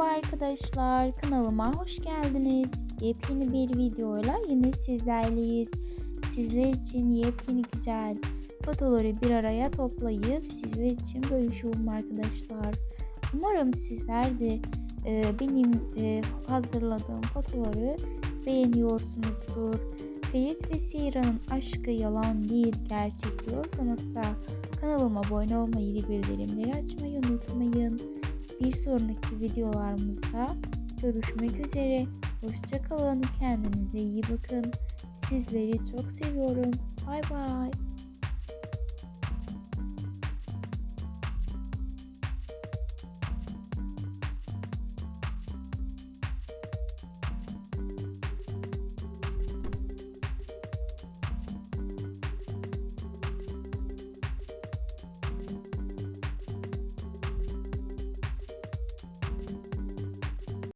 Merhaba arkadaşlar, kanalıma hoş geldiniz. Yepyeni bir videoyla yine sizlerleyiz. Sizler için yepyeni güzel fotoları bir araya toplayıp sizler için bölüşüyorum arkadaşlar. Umarım sizler de e, benim e, hazırladığım fotoları beğeniyorsunuzdur. Ferit ve Seyra'nın aşkı yalan değil gerçek diyorsanız kanalıma abone olmayı ve bildirimleri açmayı unutmayın. Bir sonraki videolarımızda görüşmek üzere. Hoşçakalın. Kendinize iyi bakın. Sizleri çok seviyorum. Bay bay.